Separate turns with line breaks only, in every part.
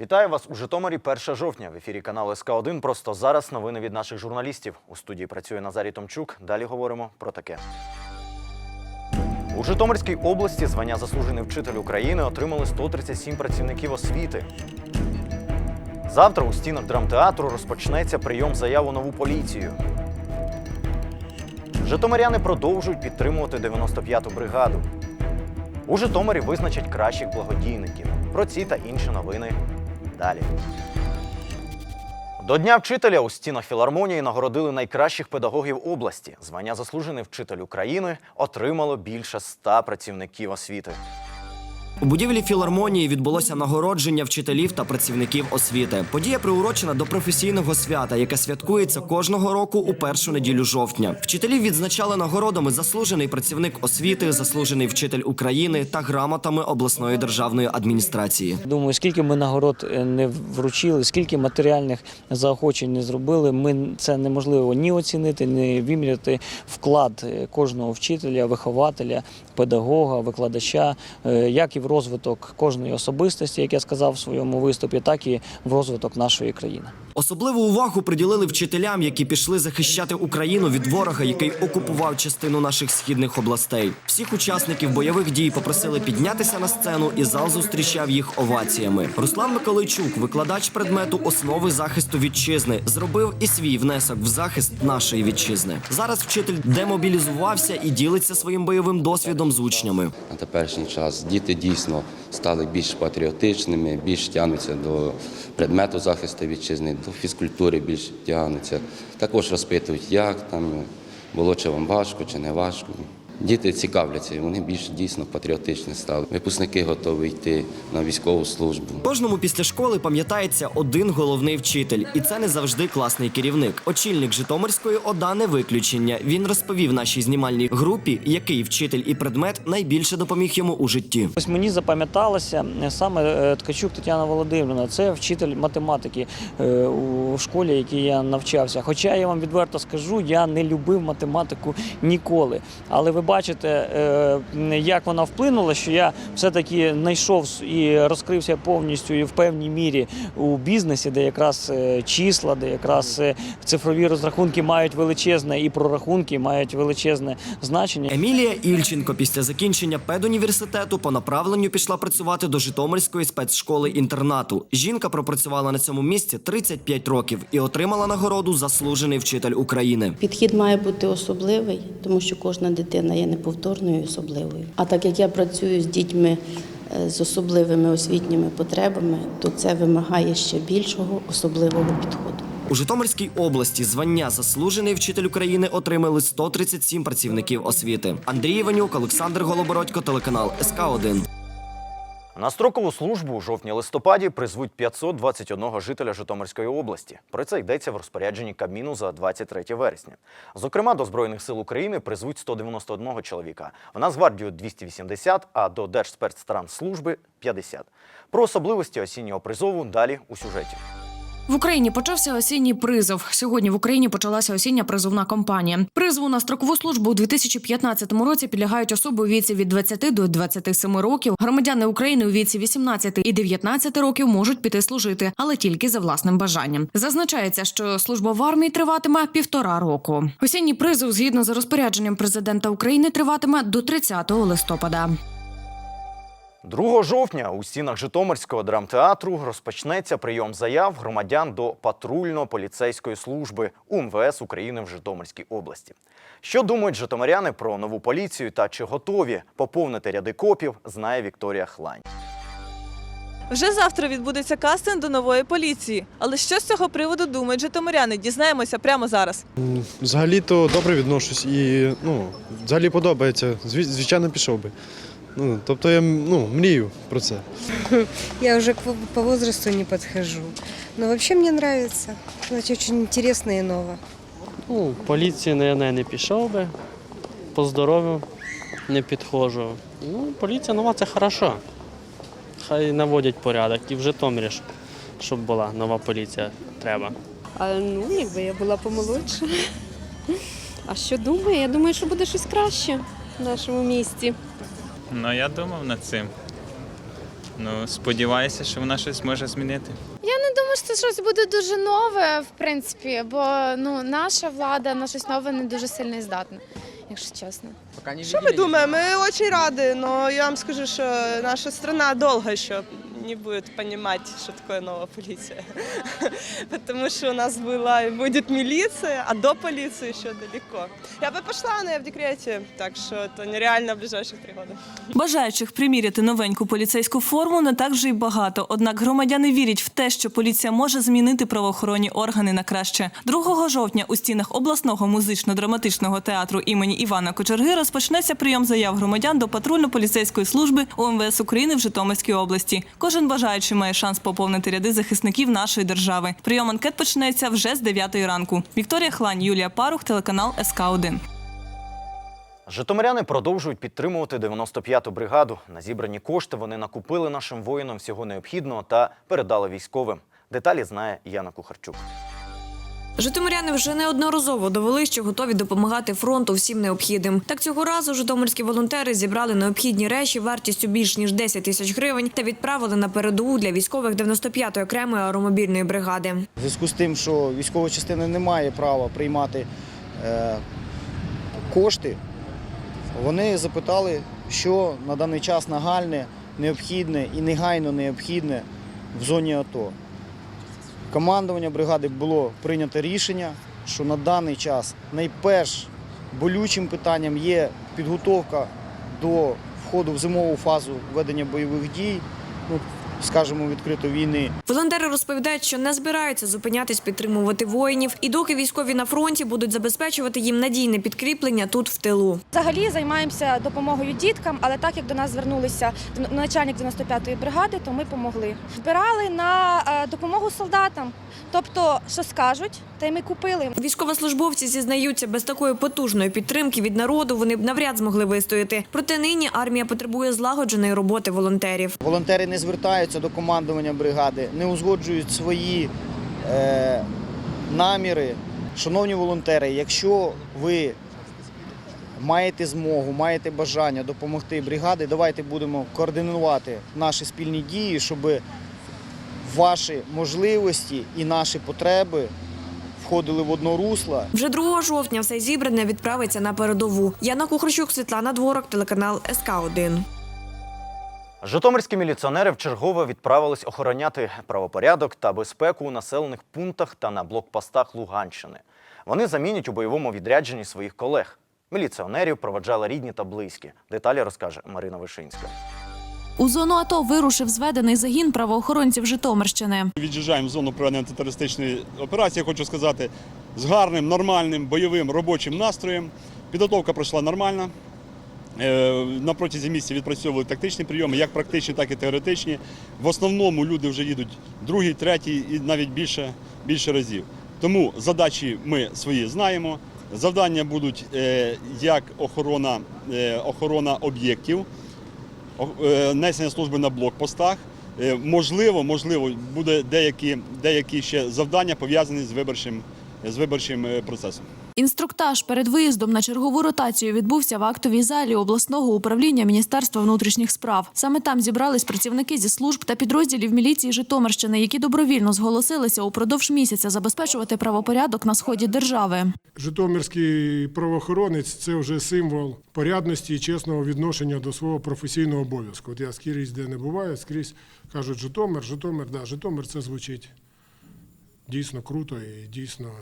Вітаю вас у Житомирі 1 жовтня. В ефірі каналу СК 1 Просто зараз новини від наших журналістів. У студії працює Назарій Томчук. Далі говоримо про таке. У Житомирській області звання заслужений вчитель України отримали 137 працівників освіти. Завтра у стінах драмтеатру розпочнеться прийом заяв у нову поліцію. Житомиряни продовжують підтримувати 95-ту бригаду. У Житомирі визначать кращих благодійників. Про ці та інші новини далі. До Дня вчителя у стінах філармонії нагородили найкращих педагогів області. Звання заслужений вчитель України отримало більше ста працівників освіти.
У будівлі філармонії відбулося нагородження вчителів та працівників освіти. Подія приурочена до професійного свята, яке святкується кожного року у першу неділю жовтня. Вчителів відзначали нагородами заслужений працівник освіти, заслужений вчитель України та грамотами обласної державної адміністрації.
Думаю, скільки ми нагород е, не вручили, скільки матеріальних заохочень не зробили, ми це неможливо ні оцінити, ні виміряти вклад е, кожного вчителя, вихователя, педагога, викладача, е, як і в розвиток кожної особистості, як я сказав в своєму виступі, так і в розвиток нашої країни.
Особливу увагу приділили вчителям, які пішли захищати Україну від ворога, який окупував частину наших східних областей. Всіх учасників бойових дій попросили піднятися на сцену, і зал зустрічав їх оваціями. Руслан Миколайчук, викладач предмету основи захисту вітчизни, зробив і свій внесок в захист нашої вітчизни. Зараз вчитель демобілізувався і ділиться своїм бойовим досвідом з учнями.
на теперішній час діти дійсно стали більш патріотичними, більш тягнуться до предмету захисту вітчизни, до фізкультурі більш тягнуться. Також розпитують, як там було чи вам важко, чи не важко. Діти цікавляться, і вони більш дійсно патріотичні стали. Випускники готові йти на військову службу.
Кожному після школи пам'ятається один головний вчитель, і це не завжди класний керівник. Очільник Житомирської ОДА не виключення. Він розповів нашій знімальній групі, який вчитель і предмет найбільше допоміг йому у житті.
Ось мені запам'яталося е, саме е, Ткачук Тетяна Володимирівна. Це вчитель математики е, у школі, якій я навчався. Хоча я вам відверто скажу, я не любив математику ніколи. Але ви бачите, як вона вплинула, що я все-таки знайшов і розкрився повністю і в певній мірі у бізнесі, де якраз е, числа, де якраз е, цифрові розрахунки мають величезне і прорахунки мають величезне значення.
Емілія Ільченко після закінчення педуніверситету по направленню пішла працювати до Житомирської спецшколи інтернату. Жінка пропрацювала на цьому місці 35 років і отримала нагороду заслужений вчитель України.
Підхід має бути особливий, тому що кожна дитина є неповторною і особливою. А так як я працюю з дітьми е, з особливими освітніми потребами, то це вимагає ще більшого особливого підходу.
У Житомирській області звання заслужений вчитель України отримали 137 працівників освіти. Андрій Іванюк, Олександр Голобородько, телеканал СК 1
На строкову службу у жовтні-листопаді призвуть 521 жителя Житомирської області. Про це йдеться в розпорядженні Кабміну за 23 вересня. Зокрема, до Збройних сил України призвуть 191 чоловіка, в Нацгвардію – 280, а до Держспецтранслужби – 50. Про особливості осіннього призову далі у сюжеті.
В Україні почався осінній призов. Сьогодні в Україні почалася осіння призовна кампанія. Призову на строкову службу у 2015 році підлягають особи у віці від 20 до 27 років. Громадяни України у віці 18 і 19 років можуть піти служити, але тільки за власним бажанням. Зазначається, що служба в армії триватиме півтора року. Осінній призов, згідно з розпорядженням президента України, триватиме до 30 листопада.
2 жовтня у стінах Житомирського драмтеатру розпочнеться прийом заяв громадян до патрульно-поліцейської служби УМВС України в Житомирській області. Що думають житомиряни про нову поліцію та чи готові поповнити ряди копів, знає Вікторія Хлань.
Вже завтра відбудеться кастинг до нової поліції. Але що з цього приводу думають житомиряни? Дізнаємося прямо зараз.
Взагалі-то добре відношусь і ну, взагалі подобається. Звичайно, пішов би. Ну, тобто я ну, мрію про це.
Я уже к- по возрасту не подхожу. Но вообще мне нравится. Значит, очень интересно и ново.
Ну, поліцію, наверное, не пішов би. По здоров'ю не підходжу. Ну, поліція нова це хорошо. Хай наводять порядок. І в Житомирі, щоб- щоб була нова поліція, треба.
А, ну, якби я була помолодша. А що думаю? Я думаю, що буде щось краще в нашому місті.
Ну, я думав над цим. Ну, сподіваюся, що вона щось може змінити.
Я не думаю, що це щось буде дуже нове, в принципі, бо ну, наша влада на щось нове не дуже сильно і здатна, якщо чесно.
Что мы думаем? Мы очень рады, но я вам скажу, что наша страна долго еще не будет понимать, что такое новая полиция. Потому что у нас была и будет милиция, а до полиции еще далеко. Я бы пошла, но я в декрете, так что это нереально в ближайших три года.
Бажаючих приміряти новеньку поліцейську форму не так вже й багато. Однак громадяни вірять в те, що поліція може змінити правоохоронні органи на краще. 2 жовтня у стінах обласного музично-драматичного театру імені Івана Кочерги розпочнеться прийом заяв громадян до патрульно-поліцейської служби УМВС України в Житомирській області. Кожен бажаючий має шанс поповнити ряди захисників нашої держави. Прийом анкет починається вже з 9 ранку. Вікторія Хлань, Юлія Парух, телеканал СК 1
Житомиряни продовжують підтримувати 95-ту бригаду. На зібрані кошти вони накупили нашим воїнам всього необхідного та передали військовим. Деталі знає Яна Кухарчук.
Житомиряни вже неодноразово довели, що готові допомагати фронту всім необхідним. Так цього разу житомирські волонтери зібрали необхідні речі вартістю більш ніж 10 тисяч гривень та відправили на передову для військових 95-ї окремої аеромобільної бригади.
В зв'язку з тим, що військова частина не має права приймати е, кошти, вони запитали, що на даний час нагальне, необхідне і негайно необхідне в зоні АТО. Командування бригади було прийнято рішення, що на даний час найперш болючим питанням є підготовка до входу в зимову фазу ведення бойових дій, ну, скажімо, відкрито війни.
Волонтери розповідають, що не збираються зупинятись підтримувати воїнів, і доки військові на фронті будуть забезпечувати їм надійне підкріплення тут в тилу.
Взагалі займаємося допомогою діткам, але так як до нас звернулися начальник 95-ї бригади, то ми допомогли. Збирали на е, допомогу солдатам. Тобто, що скажуть, те й ми купили.
Військовослужбовці зізнаються, без такої потужної підтримки від народу вони б навряд змогли вистояти. Проте нині армія потребує злагодженої роботи волонтерів.
Волонтери не звертаються до командування бригади, не узгоджують свої е, наміри. Шановні волонтери, якщо ви маєте змогу, маєте бажання допомогти бригаді, давайте будемо координувати наші спільні дії, щоб ваші можливості і наші потреби входили в одно русло.
Вже 2 жовтня все зібране відправиться на передову. Яна Кухарчук, Світлана Дворок, телеканал СК 1
Житомирські міліціонери вчергове відправились охороняти правопорядок та безпеку у населених пунктах та на блокпостах Луганщини. Вони замінять у бойовому відрядженні своїх колег. Міліціонерів проведжали рідні та близькі. Деталі розкаже Марина Вишинська.
У зону АТО вирушив зведений загін правоохоронців Житомирщини.
Від'їжджаємо в зону проведення антитерористичної операції, хочу сказати, з гарним, нормальним бойовим робочим настроєм. Підготовка пройшла нормально. Е, На протязі місяця відпрацьовували тактичні прийоми, як практичні, так і теоретичні. В основному люди вже їдуть другий, третій і навіть більше, більше разів. Тому задачі ми свої знаємо. Завдання будуть е, як охорона, е, охорона об'єктів, несення служби на блокпостах. Можливо, можливо, буде деякі, деякі ще завдання пов'язані з виборчим, з виборчим процесом.
Інструктаж перед виїздом на чергову ротацію відбувся в актовій залі обласного управління Міністерства внутрішніх справ. Саме там зібрались працівники зі служб та підрозділів міліції Житомирщини, які добровільно зголосилися упродовж місяця забезпечувати правопорядок на сході держави.
Житомирський правоохоронець це вже символ порядності і чесного відношення до свого професійного обов'язку. От я скрізь де не буваю, скрізь кажуть Житомир, Житомир, да, Житомир це звучить дійсно круто і дійсно,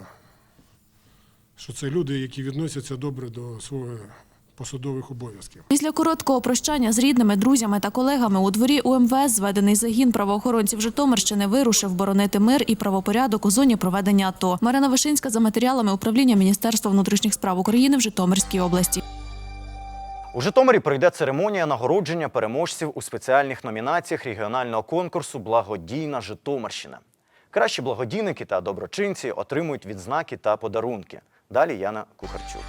що це люди, які відносяться добре до своїх посадових обов'язків.
Після короткого прощання з рідними, друзями та колегами у дворі УМВС зведений загін правоохоронців Житомирщини вирушив боронити мир і правопорядок у зоні проведення АТО. Марина Вишинська за матеріалами управління Міністерства внутрішніх справ України в Житомирській області.
У Житомирі пройде церемонія нагородження переможців у спеціальних номінаціях регіонального конкурсу Благодійна Житомирщина. Кращі благодійники та доброчинці отримують відзнаки та подарунки. Далі Яна Кухарчук.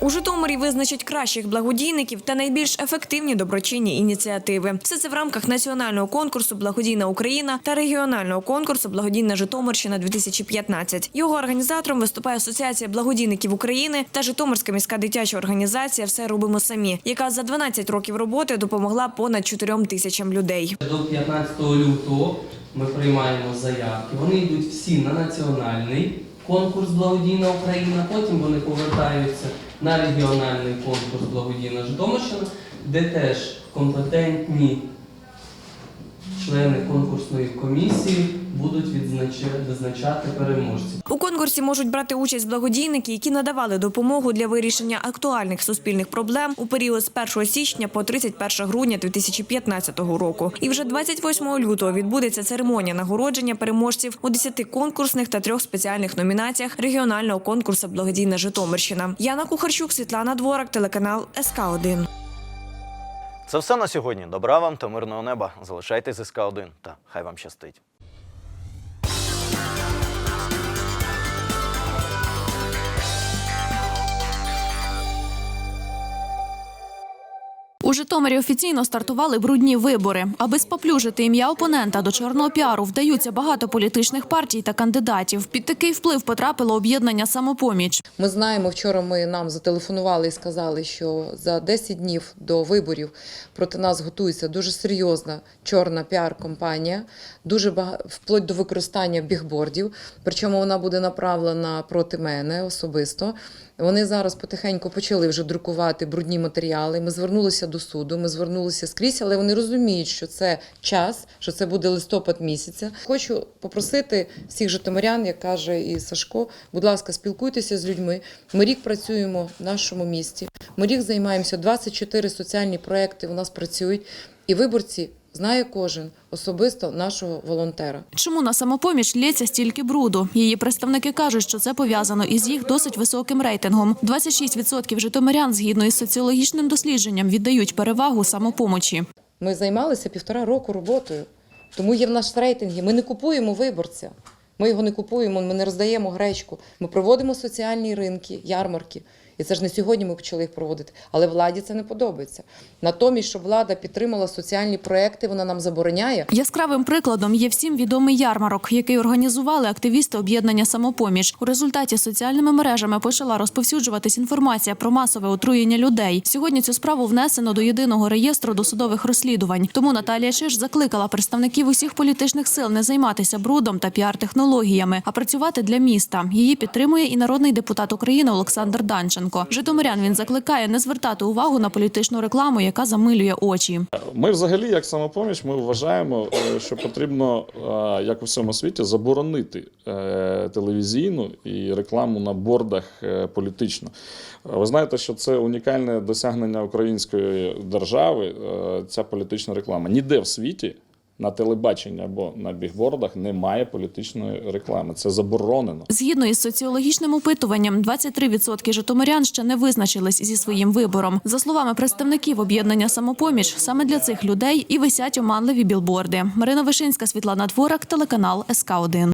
У Житомирі визначать кращих благодійників та найбільш ефективні доброчинні ініціативи. Все це в рамках національного конкурсу Благодійна Україна та регіонального конкурсу Благодійна Житомирщина 2015 Його організатором виступає Асоціація благодійників України та Житомирська міська дитяча організація Все робимо самі, яка за 12 років роботи допомогла понад 4 тисячам людей.
До 15 лютого ми приймаємо заявки. Вони йдуть всі на національний конкурс Благодійна Україна. Потім вони повертаються на регіональний конкурс Благодійна Житомирщина, де теж компетентні члени конкурсної комісії будуть визначати переможців.
У конкурсі можуть брати участь благодійники, які надавали допомогу для вирішення актуальних суспільних проблем у період з 1 січня по 31 грудня 2015 року. І вже 28 лютого відбудеться церемонія нагородження переможців у 10 конкурсних та трьох спеціальних номінаціях регіонального конкурсу Благодійна Житомирщина. Яна Кухарчук, Світлана Дворак, телеканал СК 1
Це все на сьогодні. Добра вам та мирного неба. Залишайтесь з СК 1 та хай вам щастить.
У Житомирі офіційно стартували брудні вибори. Аби споплюжити ім'я опонента до чорного піару, вдаються багато політичних партій та кандидатів. Під такий вплив потрапило об'єднання самопоміч.
Ми знаємо, вчора ми нам зателефонували і сказали, що за 10 днів до виборів проти нас готується дуже серйозна чорна піар-компанія, дуже бага... вплоть до використання бігбордів. Причому вона буде направлена проти мене особисто. Вони зараз потихеньку почали вже друкувати брудні матеріали. Ми звернулися до суду, ми звернулися скрізь, але вони розуміють, що це час, що це буде листопад місяця. Хочу попросити всіх житомирян, як каже і Сашко, будь ласка, спілкуйтеся з людьми. Ми рік працюємо в нашому місті. Ми рік займаємося 24 соціальні проекти. У нас працюють, і виборці знає кожен особисто нашого волонтера.
Чому на самопоміч лється стільки бруду? Її представники кажуть, що це пов'язано із їх досить високим рейтингом. 26% житомирян, згідно із соціологічним дослідженням, віддають перевагу самопомочі.
Ми займалися півтора року роботою, тому є в наш рейтингі. Ми не купуємо виборця. Ми його не купуємо, ми не роздаємо гречку. Ми проводимо соціальні ринки, ярмарки. І це ж не сьогодні ми почали їх проводити, але владі це не подобається. Натомість, щоб влада підтримала соціальні проекти, вона нам забороняє.
Яскравим прикладом є всім відомий ярмарок, який організували активісти об'єднання самопоміч. У результаті соціальними мережами почала розповсюджуватись інформація про масове отруєння людей. Сьогодні цю справу внесено до єдиного реєстру досудових розслідувань. Тому Наталія Шиш закликала представників усіх політичних сил не займатися брудом та піар-технологіями, а працювати для міста. Її підтримує і народний депутат України Олександр Данченко. Житомирян він закликає не звертати увагу на політичну рекламу, яка замилює очі.
Ми взагалі, як самопоміч, ми вважаємо, е, що потрібно, е, як у всьому світі, заборонити е, телевізійну і рекламу на бордах політичну. Е, Ви знаєте, що це унікальне досягнення української держави, ця політична реклама. Ніде в світі. На телебаченні або на бігбордах немає політичної реклами. Це заборонено.
Згідно із соціологічним опитуванням, 23% житомирян ще не визначились зі своїм вибором. За словами представників об'єднання самопоміч, саме для цих людей і висять оманливі білборди. Марина Вишинська, Світлана Дворак, телеканал СК 1